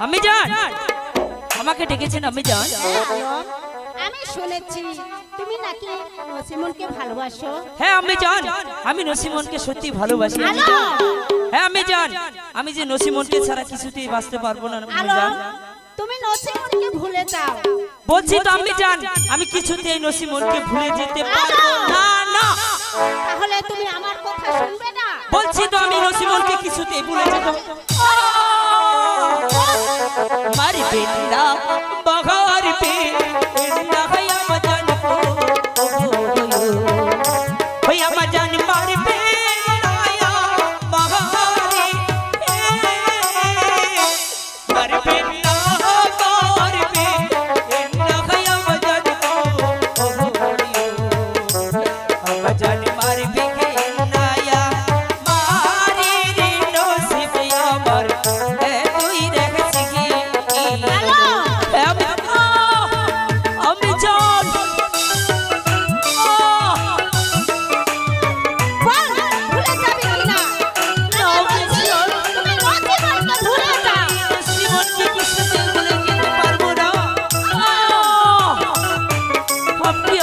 আমি জান। আমাকে ডেকেছেন আমি জান। আমি শুনেছি তুমি নাকি নসিমনকে ভালোবাসো? হ্যাঁ আমি জান। আমি নসিমনকে সত্যি ভালোবাসি। আমি জান। হ্যাঁ আমি জান। আমি যে নসিমনকে ছাড়া কিছুতেই বাঁচতে পারব না আমি জান। তুমি নসিমনকে ভুলে যাও। বলছি তো আমি জান। আমি কিছুতেই নসিমনকে ভুলে যেতে পারব না না। তাহলে তুমি আমার কথা শুনবে না? বলছি তো আমি নসিমনকে কিছুতেই ভুলে যেতে বৃন্দা বহ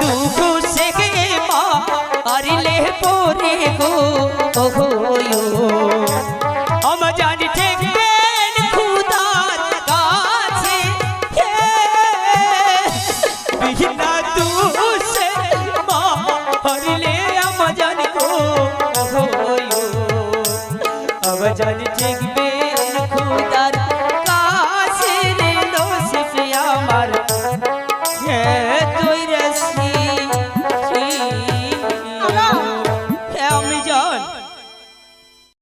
ডুবু সে গে মা আরিলে পরে গো ওহো